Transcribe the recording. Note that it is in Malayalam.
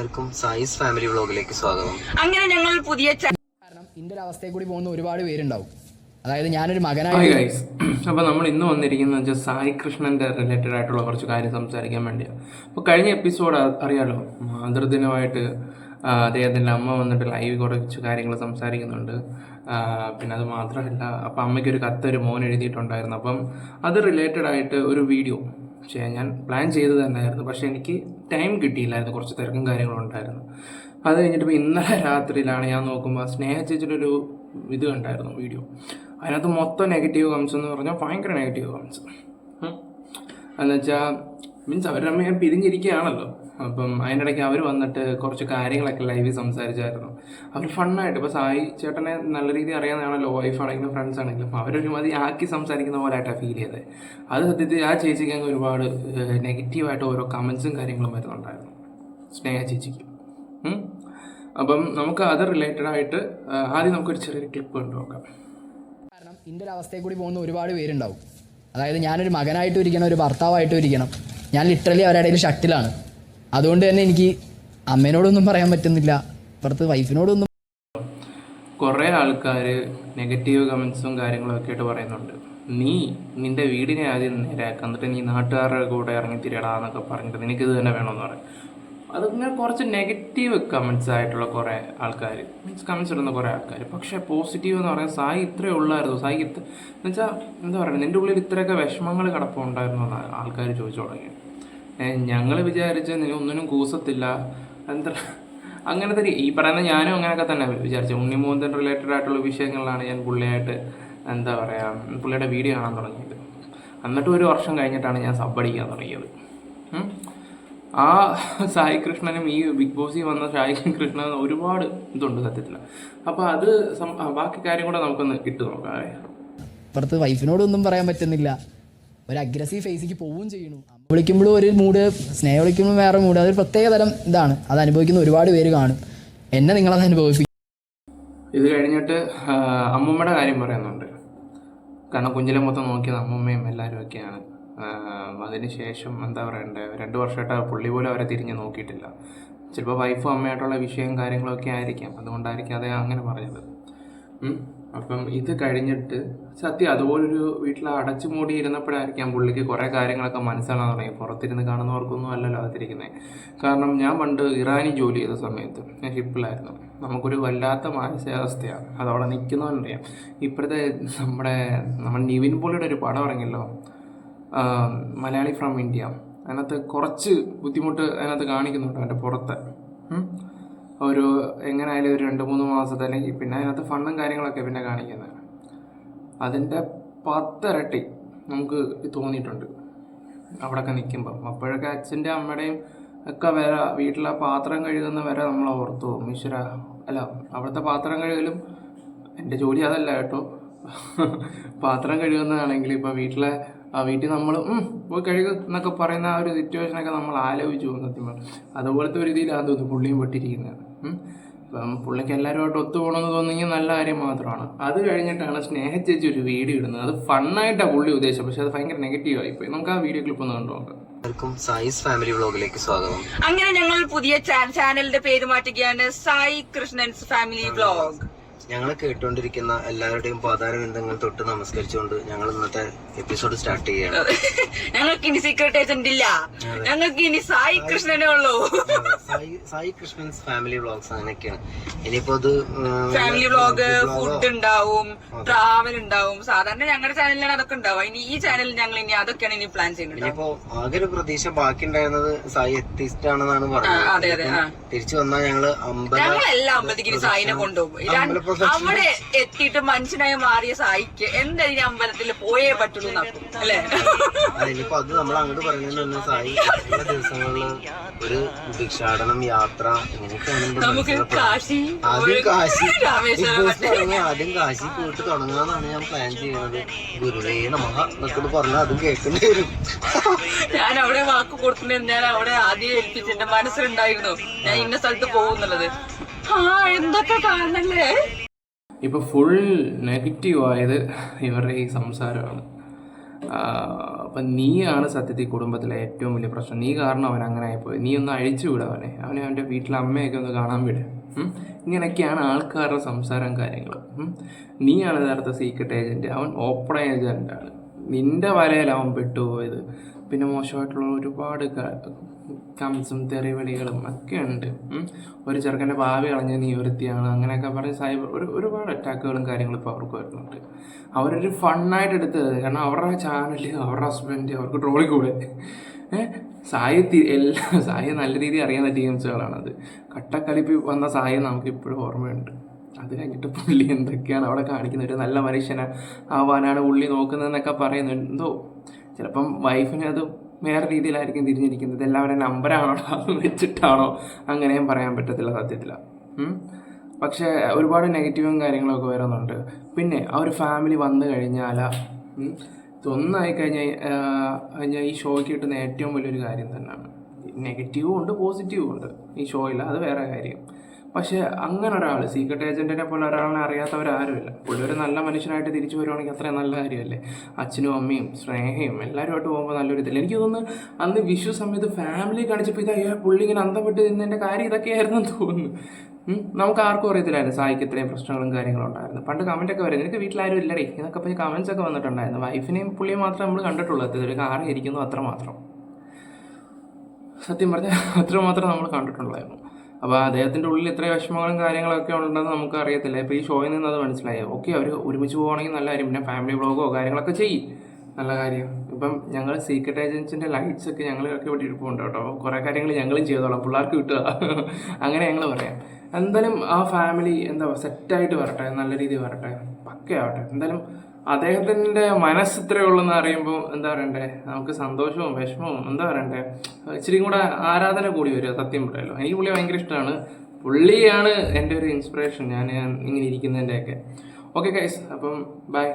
എല്ലാവർക്കും സായിസ് ഫാമിലി വ്ലോഗിലേക്ക് സ്വാഗതം. അങ്ങനെ ഞങ്ങൾ പുതിയ കാരണം ഇതിന്റെ ഒരു അവസ്ഥയിൽ കൂടി പോകുന്ന ഒരുപാട് പേരുണ്ടാവും. അതായത് ഞാനൊരു മകനായി ഗൈസ് അപ്പോൾ നമ്മൾ ഇന്ന് വന്നിരിക്കുന്നത് വെച്ചാൽ സായി കൃഷ്ണന്റെ റിലേറ്റഡ് ആയിട്ടുള്ള കുറച്ച് കാര്യം സംസാരിക്കാൻ വേണ്ടിയാണ് അപ്പോൾ കഴിഞ്ഞ എപ്പിസോഡ് അറിയാലോ മാതൃദിനമായിട്ട് അദ്ദേഹത്തിന്റെ അദ്ദേഹത്തിന്റെ അമ്മ വന്നിട്ട് ലൈവ് കുറച്ച് കാര്യങ്ങൾ സംസാരിക്കുന്നുണ്ട്. പിന്നെ അത് മാത്രമല്ല അപ്പം അമ്മയ്ക്ക് ഒരു കത്ത് ഒരു മോൻ എഴുതിയിട്ടുണ്ടായിരുന്നു. അപ്പം അത് റിലേറ്റഡ് ആയിട്ട് ഒരു വീഡിയോ ചെയ്യാൻ ഞാൻ പ്ലാൻ ചെയ്തു തന്നെയായിരുന്നു. പക്ഷേ എനിക്ക് ടൈം കിട്ടിയില്ലായിരുന്നു. കുറച്ച് തിരക്കും കാര്യങ്ങളും ഉണ്ടായിരുന്നു. അത് കഴിഞ്ഞിട്ട് ഇപ്പോൾ ഇന്നലെ രാത്രിയിലാണ് ഞാൻ നോക്കുമ്പോൾ സ്നേഹ ചേച്ചിയുടെ ഒരു ഇത് കണ്ടായിരുന്നു വീഡിയോ അതിനകത്ത് മൊത്തം നെഗറ്റീവ് കമൻസ് എന്ന് പറഞ്ഞാൽ ഭയങ്കര നെഗറ്റീവ് കമൻസ് എന്നുവെച്ചാൽ മീൻസ് അവരുടെ ഞാൻ പിരിഞ്ഞിരിക്കുകയാണല്ലോ. അപ്പം അതിനിടയ്ക്ക് അവർ വന്നിട്ട് കുറച്ച് കാര്യങ്ങളൊക്കെ ലൈവിൽ സംസാരിച്ചായിരുന്നു. അവർ ഫണ്ണായിട്ട് ഇപ്പോൾ സായി ചേട്ടനെ നല്ല രീതിയിൽ അറിയാവുന്നതാണല്ലോ വൈഫാണെങ്കിലും ഫ്രണ്ട്സ് ആണെങ്കിലും. അവരൊരു മതി ആക്കി സംസാരിക്കുന്ന പോലെയായിട്ടാണ് ഫീൽ ചെയ്തത് അത് സത്യത്തിൽ ആ ചേച്ചിക്ക് അങ്ങ് ഒരുപാട് നെഗറ്റീവായിട്ട് ഓരോ കമൻസും കാര്യങ്ങളും വരുന്നുണ്ടായിരുന്നു. സ്നേഹ ചേച്ചിക്ക്. അപ്പം നമുക്ക് അത് റിലേറ്റഡ് ആയിട്ട് ആദ്യം നമുക്കൊരു ചെറിയൊരു ക്ലിപ്പ് കണ്ടു നോക്കാം. കാരണം ഇതിന്റെ ഒരു അവസ്ഥയിൽ കൂടി പോകുന്ന ഒരുപാട് പേരുണ്ടാവും. അതായത് ഞാനൊരു മകനായിട്ടും ഇരിക്കണം ഒരു ഭർത്താവായിട്ടും ഇരിക്കണം. ഞാൻ ലിറ്ററലി അവരുടെ ഇടയിൽ ഷട്ടിലാണ് അതുകൊണ്ട് തന്നെ എനിക്ക് അമ്മേനോടൊന്നും പറയാൻ പറ്റുന്നില്ല. ഇപ്പുറത്ത് വൈഫിനോടൊന്നും കുറേ ആൾക്കാർ നെഗറ്റീവ് കമൻസും കാര്യങ്ങളൊക്കെ ആയിട്ട് പറയുന്നുണ്ട്. നീ നിന്റെ വീടിനെ ആദ്യം നേരെയാക്കുക എന്നിട്ട് നീ നാട്ടുകാരുടെ കൂടെ ഇറങ്ങി തിരിയടാ എന്നൊക്കെ പറഞ്ഞിട്ട് ഇത് തന്നെ വേണമെന്ന് പറയും. അതിങ്ങനെ കുറച്ച് നെഗറ്റീവ് കമൻസ് ആയിട്ടുള്ള കുറേ ആൾക്കാർ മീൻസ് കമൻസ് ഇടുന്ന കുറേ ആൾക്കാർ പക്ഷേ പോസിറ്റീവ് എന്ന് പറയാൻ സായി ഇത്രയേ ഉള്ളായിരുന്നു. സായി ഇത്ര എന്നുവെച്ചാൽ എന്താ പറയുക നിന്റെ ഉള്ളിൽ ഇത്രയൊക്കെ വിഷമങ്ങൾ കിടപ്പുണ്ടായിരുന്നു എന്നാണ് ആൾക്കാർ ചോദിച്ചു തുടങ്ങി ഞങ്ങൾ വിചാരിച്ച ഒന്നിനും കൂസത്തില്ല. എന്താ അങ്ങനത്തെ ഈ പറയുന്ന ഞാനും അങ്ങനെയൊക്കെ തന്നെ വിചാരിച്ചു. ഉണ്ണിമൂന്തൻ റിലേറ്റഡ് ആയിട്ടുള്ള വിഷയങ്ങളിലാണ് ഞാൻ പുള്ളിയായിട്ട് എന്താ പറയുക പുള്ളിയുടെ വീഡിയോ കാണാൻ തുടങ്ങിയത്. എന്നിട്ട് ഒരു വർഷം കഴിഞ്ഞിട്ടാണ് ഞാൻ സബ്ബടിക്കാൻ തുടങ്ങിയത്. ആ സായി കൃഷ്ണനും ഈ ബിഗ് ബോസിൽ വന്ന സായി കൃഷ്ണനും ഒരുപാട് ഇതുണ്ട് സത്യത്തിൽ. അപ്പോൾ അത് ബാക്കി കാര്യം കൂടെ നമുക്കൊന്ന് ഇട്ട് നോക്കാം. ഇപ്പുറത്ത് വൈഫിനോടൊന്നും പറയാൻ പറ്റുന്നില്ല. ഒരു അഗ്രസീവ് ഫേസിക്ക് പോവുകയും ചെയ്യണു വിളിക്കുമ്പോഴും ഒരു മൂഡ് സ്നേഹം വിളിക്കുമ്പോൾ വേറെ മൂഡ് അതൊരു പ്രത്യേക തരം ഇതാണ്. അത് അനുഭവിക്കുന്ന ഒരുപാട് പേര് കാണും. എന്നെ നിങ്ങളത് അനുഭവിപ്പിക്കും. ഇത് കഴിഞ്ഞിട്ട് അമ്മൂമ്മയുടെ കാര്യം പറയുന്നുണ്ട്. കാരണം കുഞ്ഞിലെ മൊത്തം നോക്കിയത് അമ്മൂമ്മയും എല്ലാവരും ഒക്കെയാണ്. അതിന് ശേഷം എന്താ പറയണ്ടേ രണ്ട് വർഷമായിട്ട് പുള്ളി പോലും അവരെ തിരിഞ്ഞ് നോക്കിയിട്ടില്ല. ചിലപ്പോൾ വൈഫും അമ്മയായിട്ടുള്ള വിഷയം കാര്യങ്ങളൊക്കെ ആയിരിക്കാം. അതുകൊണ്ടായിരിക്കും അതേ അങ്ങനെ പറഞ്ഞത്. അപ്പം ഇത് കഴിഞ്ഞിട്ട് സത്യം അതുപോലൊരു വീട്ടിൽ അടച്ചു മൂടി ഇരുന്നപ്പോഴായിരിക്കാം പുള്ളിക്ക് കുറേ കാര്യങ്ങളൊക്കെ മനസ്സിലാകാൻ തുടങ്ങി. പുറത്തിരുന്ന് കാണുന്നവർക്കൊന്നും അല്ലല്ലോ അകത്തിരിക്കുന്നത് കാരണം ഞാൻ പണ്ട് ഇറാനി ജോലി ചെയ്ത സമയത്ത് ഞാൻ ഷിപ്പിലായിരുന്നു നമുക്കൊരു വല്ലാത്ത മാനസികാവസ്ഥയാണ്. അതവിടെ നിൽക്കുന്നവനറിയാം ഇപ്പോഴത്തെ നമ്മുടെ നമ്മുടെ നിവിൻ പോളിയുടെ ഒരു പടം ഇറങ്ങിയല്ലോ. Malayali from India. അതിനകത്ത് കുറച്ച് ബുദ്ധിമുട്ട് അതിനകത്ത് കാണിക്കുന്നുണ്ട് അവന്റെ പുറത്ത്. ഒരു എങ്ങനെയായാലും ഒരു രണ്ട് മൂന്ന് മാസത്തെ അല്ലെങ്കിൽ പിന്നെ അതിനകത്ത് ഫണ്ടും കാര്യങ്ങളൊക്കെ പിന്നെ കാണിക്കുന്നത് അതിന്റെ പത്തിരട്ടി നമുക്ക് തോന്നിയിട്ടുണ്ട് അവിടെയൊക്കെ നിൽക്കുമ്പം. അപ്പോഴൊക്കെ അച്ഛന്റെ അമ്മയുടെയും ഒക്കെ വരെ വീട്ടിലെ പാത്രം കഴുകുന്ന വരെ നമ്മൾ ഓർത്തു പോകും. അല്ല അവിടുത്തെ പാത്രം കഴുകലും എന്റെ ജോലി അതല്ല കേട്ടോ. പാത്രം കഴുകുന്നതാണെങ്കിൽ ഇപ്പോൾ വീട്ടിലെ ആ വീട്ടിൽ നമ്മൾ പോയി കഴുകും എന്നൊക്കെ പറയുന്ന ആ ഒരു സിറ്റുവേഷനൊക്കെ നമ്മൾ ആലോചിച്ചു സത്യം അതുപോലത്തെ ഒരു രീതിയിലാണ് തോന്നുന്നു പുള്ളിയും പെട്ടിരിക്കുന്നത്. ഇപ്പം പുള്ളിക്ക് എല്ലാവരുമായിട്ട് ഒത്തുപോകണമെന്ന് തോന്നിയെങ്കിൽ നല്ല കാര്യം മാത്രമാണ്. അത് കഴിഞ്ഞിട്ടാണ് സ്നേഹ ചേച്ചി ഒരു വീഡിയോ ഇടുന്നത്. അത് ഫണ്ണായിട്ടാണ് പുള്ളി ഉദ്ദേശം പക്ഷെ അത് ഭയങ്കര നെഗറ്റീവ് ആയിപ്പോയി. നമുക്ക് ആ വീഡിയോ ക്ലിപ്പ് ഒന്ന് കണ്ടു നോക്കാം. എല്ലാവർക്കും സായിസ് ഫാമിലി വ്ളോഗിലേക്ക് സ്വാഗതം. അങ്ങനെ ഞങ്ങൾ പുതിയ ചാനലിന്റെ പേര് മാറ്റുകയാണ് സായി കൃഷ്ണൻസ് ഫാമിലി വ്ലോഗ്. ഞങ്ങൾ കേട്ടുകൊണ്ടിരിക്കുന്ന എല്ലാവരുടെയും പാതാരബന്ധങ്ങൾ തൊട്ട് നമസ്കരിച്ചുകൊണ്ട് ഞങ്ങൾ ഇന്നത്തെ എപ്പിസോഡ് സ്റ്റാർട്ട് ചെയ്യുകയാണ് ഞങ്ങൾക്ക് ഇനി സീക്രട്ട് ഏജന്റ് ഇല്ല. ഞങ്ങൾക്ക് ഇനി സായി കൃഷ്ണനെ ഉള്ളൂ. സായി സായി കൃഷ്ണൻസ് ഫാമിലി വ്ളോഗ്സ് അങ്ങനെയൊക്കെയാണ്. ഇനിയിപ്പോ അത് ഫാമിലി വ്ലോഗ് ഫുഡ് ഉണ്ടാവും ട്രാവൽ ഉണ്ടാവും. സാധാരണ ഞങ്ങളുടെ ചാനലിലാണ് അതൊക്കെ ഉണ്ടാവുക. ഇനി ഈ ചാനലിൽ ഞങ്ങൾ ഇനി അതൊക്കെയാണ് ഇനി പ്ലാൻ ചെയ്യുന്നത്. ഇനിയിപ്പോ ആകെ ഒരു പ്രതീക്ഷ ബാക്കി ഉണ്ടായിരുന്നത് സായി എത്തിസ്റ്റ് ആണെന്നാണ് പറഞ്ഞത് തിരിച്ചു വന്നാൽ ഞങ്ങൾ അമ്പല ഞങ്ങളെല്ലാം അമ്പലത്തിക്കും സായിനെ കൊണ്ടുപോകും. അവിടെ എത്തിയിട്ട് മനുഷ്യനായി മാറിയ സായിക്ക് എന്തായാലും അമ്പലത്തിൽ പോയേ പറ്റുള്ളൂ അല്ലെ? അതിനിപ്പോ അത് നമ്മൾ അങ്ങോട്ട് പറയുന്നതിന് സായി എല്ലാ ദിവസങ്ങളിൽ ഒരു ഭിക്ഷാടനം യാത്ര നമുക്ക് കാശി ആദ്യം കാശി ആദ്യം കാശി പോയിട്ട് തുടങ്ങാന്നാണ് ഞാൻ പ്ലാൻ ചെയ്യുന്നത് ഗുരുവേ നമഹ എന്നൊക്കെ പറഞ്ഞാൽ അതും കേൾക്കേണ്ടി വരും. ഞാൻ അവിടെ വാക്ക് കൊടുക്കുന്നത് ഞാൻ അവിടെ ആദ്യം ഏൽപ്പിച്ച് എന്റെ മനസ്സിലുണ്ടായിരുന്നു. ഞാൻ ഇന്ന സ്ഥലത്ത് പോകുന്നുള്ളത്. ആ എന്തൊക്കെ കാരണല്ലേ ഇപ്പോൾ ഫുൾ നെഗറ്റീവ് ആയത് ഇവരുടെ ഈ സംസാരമാണ്. അപ്പം നീയാണ് സത്യത്തിൽ കുടുംബത്തിലെ ഏറ്റവും വലിയ പ്രശ്നം. നീ കാരണം അവൻ അങ്ങനെ ആയിപ്പോയി നീ ഒന്ന് അഴിച്ചു വിടുക അവനെ. അവനെ അവന്റെ വീട്ടിലെ അമ്മയൊക്കെ ഒന്ന് കാണാൻ വിട്. ഇങ്ങനെയൊക്കെയാണ് ആൾക്കാരുടെ സംസാരം കാര്യങ്ങൾ. നീയാണ് യഥാർത്ഥ സീക്രട്ട് ഏജന്റ് അവൻ ഓപ്പൺ ഏജന്റാണ് നിന്റെ വലയിൽ അവൻ പെട്ടുപോയത്. പിന്നെ മോശമായിട്ടുള്ള ഒരുപാട് കംസും തെറിവിളികളും ഒക്കെ ഉണ്ട്. ഒരു ചെറുക്കന്റെ ഭാവി കളഞ്ഞ നിവൃത്തിയാണ്. അങ്ങനെയൊക്കെ പറഞ്ഞ് സൈബർ ഒരു ഒരുപാട് അറ്റാക്കുകളും കാര്യങ്ങളും ഇപ്പോൾ അവർക്ക് വരുന്നുണ്ട്. അവരൊരു ഫണ്ണായിട്ട് എടുത്തത്. കാരണം അവരുടെ ചാനൽ അവരുടെ ഹസ്ബൻഡ് അവർക്ക് ട്രോളി കൂടെ. സായി എല്ലാ സായി നല്ല രീതിയിൽ അറിയാവുന്ന അത് കട്ടക്കളിപ്പി വന്ന സായി നമുക്ക് ഇപ്പോഴും ഓർമ്മയുണ്ട്. അത് കഴിഞ്ഞിട്ട് പുള്ളി എന്തൊക്കെയാണ് അവിടെ കാണിക്കുന്നത്? ഒരു നല്ല മനുഷ്യനെ ആവാനാണ് പുള്ളി നോക്കുന്നതെന്നൊക്കെ പറയുന്നുണ്ട് ചിലപ്പം വൈഫിന് അത് വേറെ രീതിയിലായിരിക്കും തിരിഞ്ഞിരിക്കുന്നത്. എല്ലാവരുടെ നമ്പറാണോ അത് വെച്ചിട്ടാണോ? അങ്ങനെയും പറയാൻ പറ്റത്തില്ല സത്യത്തില. പക്ഷേ ഒരുപാട് നെഗറ്റീവും കാര്യങ്ങളൊക്കെ വരുന്നുണ്ട്. പിന്നെ ആ ഒരു ഫാമിലി വന്നു കഴിഞ്ഞാൽ കഴിഞ്ഞാൽ കഴിഞ്ഞാൽ ഈ ഷോയ്ക്ക് കിട്ടുന്ന ഏറ്റവും വലിയൊരു കാര്യം തന്നെയാണ് നെഗറ്റീവും ഉണ്ട് പോസിറ്റീവും ഉണ്ട്. ഈ ഷോയിൽ അത് വേറെ കാര്യം. പക്ഷേ അങ്ങനെ ഒരാൾ സീക്രട്ട് ഏജന്റിനെ പോലെ ഒരാളിനെ അറിയാത്തവരാരുമില്ല. പുള്ളി ഒരു നല്ല മനുഷ്യനായിട്ട് തിരിച്ചു വരുവാണെങ്കിൽ അത്രയും നല്ല കാര്യമല്ലേ? അച്ഛനും അമ്മയും സ്നേഹയും എല്ലാവരുമായിട്ട് പോകുമ്പോൾ നല്ലൊരു ഇതില്ല? എനിക്ക് തോന്നുന്നു അന്ന് വിഷു സമയത്ത് ഫാമിലി കാണിച്ചപ്പോൾ ഇത് അയ്യോ പുള്ളി ഇങ്ങനെ അന്തപ്പെട്ട് നിന്നതിന്റെ കാര്യം ഇതൊക്കെയായിരുന്നു തോന്നുന്നു. നമുക്ക് ആർക്കും അറിയത്തില്ലായിരുന്നു സായിക്ക് ഇത്രയും പ്രശ്നങ്ങളും കാര്യങ്ങളും ഉണ്ടായിരുന്നു. പണ്ട് കമന്റ് ഒക്കെ വരും നിനക്ക് വീട്ടിലാരും ഇല്ലടേ. എന്നൊക്കെ പറഞ്ഞ് കമൻസ് ഒക്കെ വന്നിട്ടുണ്ടായിരുന്നു. വൈഫിനെയും പുള്ളിയും മാത്രം നമ്മൾ കണ്ടിട്ടുള്ളൂ. അത് ഒരു കാറ് ഇരിക്കുന്നു അത്ര മാത്രം സത്യം പറഞ്ഞാൽ അത്രമാത്രം നമ്മൾ കണ്ടിട്ടുള്ളായിരുന്നു. അപ്പോൾ അദ്ദേഹത്തിന്റെ ഉള്ളിൽ ഇത്രയും വിഷമങ്ങളും കാര്യങ്ങളൊക്കെ ഉണ്ടെന്ന് നമുക്ക് അറിയത്തില്ല. ഇപ്പോൾ ഈ ഷോയിൽ നിന്ന് അത് മനസ്സിലായി. ഓക്കെ അവർ ഒരുമിച്ച് പോകണമെങ്കിൽ നല്ല കാര്യം. പിന്നെ ഫാമിലി ബ്ലോഗോ കാര്യങ്ങളൊക്കെ ചെയ്യും. നല്ല കാര്യം. ഇപ്പം ഞങ്ങൾ സീക്രട്ട് ഏജൻസിന്റെ ലൈറ്റ്സ് ഒക്കെ ഞങ്ങളൊക്കെ ഇവിടെ ഇരിപ്പുണ്ട് കേട്ടോ. കുറേ കാര്യങ്ങൾ ഞങ്ങളും ചെയ്തോളാം. പിള്ളേർക്ക് കിട്ടുക. അങ്ങനെ ഞങ്ങൾ പറയാം. എന്തായാലും ആ ഫാമിലി എന്താ സെറ്റായിട്ട് വരട്ടെ. നല്ല രീതിയിൽ വരട്ടെ. പക്കയാവട്ടെ. എന്തായാലും അദ്ദേഹത്തിന്റെ മനസ്സ് ഇത്രയേ ഉള്ളെന്ന് അറിയുമ്പോൾ എന്താ പറയണ്ടേ? നമുക്ക് സന്തോഷവും വിഷമവും എന്താ പറയണ്ടേ? ഇച്ചിരി കൂടെ ആരാധന കൂടി വരിക സത്യം പറയല്ലോ എനിക്ക് പുള്ളി ഭയങ്കര ഇഷ്ടമാണ്. പുള്ളിയാണ് എന്റെ ഒരു ഇൻസ്പിറേഷൻ ഞാൻ ഇങ്ങനെ ഇരിക്കുന്നതിന്റെയൊക്കെ. ഓക്കെ ഗൈസ് അപ്പം ബൈ